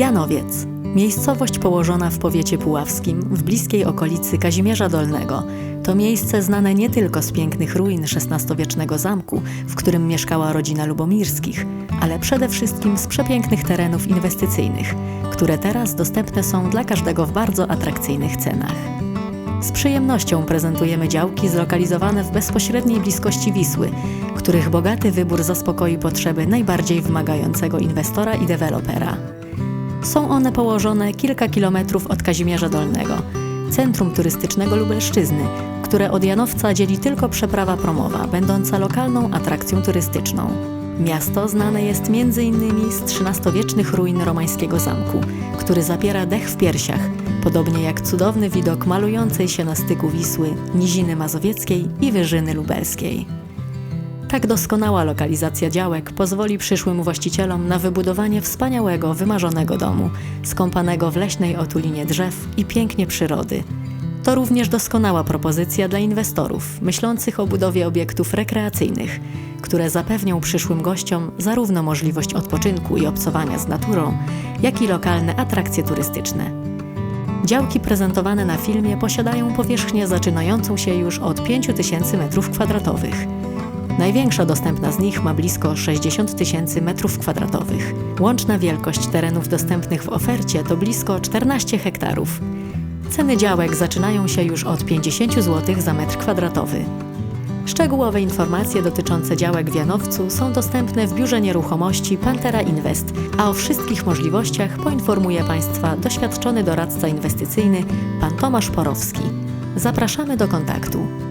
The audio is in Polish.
Janowiec. Miejscowość położona w powiecie puławskim, w bliskiej okolicy Kazimierza Dolnego. To miejsce znane nie tylko z pięknych ruin XVI-wiecznego zamku, w którym mieszkała rodzina Lubomirskich, ale przede wszystkim z przepięknych terenów inwestycyjnych, które teraz dostępne są dla każdego w bardzo atrakcyjnych cenach. Z przyjemnością prezentujemy działki zlokalizowane w bezpośredniej bliskości Wisły, których bogaty wybór zaspokoi potrzeby najbardziej wymagającego inwestora i dewelopera. Są one położone kilka kilometrów od Kazimierza Dolnego, centrum turystycznego Lubelszczyzny, które od Janowca dzieli tylko przeprawa promowa, będąca lokalną atrakcją turystyczną. Miasto znane jest m.in. z XIII-wiecznych ruin romańskiego zamku, który zapiera dech w piersiach, podobnie jak cudowny widok malującej się na styku Wisły, Niziny Mazowieckiej i Wyżyny Lubelskiej. Tak doskonała lokalizacja działek pozwoli przyszłym właścicielom na wybudowanie wspaniałego, wymarzonego domu, skąpanego w leśnej otulinie drzew i pięknie przyrody. To również doskonała propozycja dla inwestorów myślących o budowie obiektów rekreacyjnych, które zapewnią przyszłym gościom zarówno możliwość odpoczynku i obcowania z naturą, jak i lokalne atrakcje turystyczne. Działki prezentowane na filmie posiadają powierzchnię zaczynającą się już od 5000 m2. Największa dostępna z nich ma blisko 60 tysięcy metrów kwadratowych. Łączna wielkość terenów dostępnych w ofercie to blisko 14 hektarów. Ceny działek zaczynają się już od 50 zł za metr kwadratowy. Szczegółowe informacje dotyczące działek w Janowcu są dostępne w Biurze Nieruchomości Pantera Invest, a o wszystkich możliwościach poinformuje Państwa doświadczony doradca inwestycyjny pan Tomasz Porowski. Zapraszamy do kontaktu.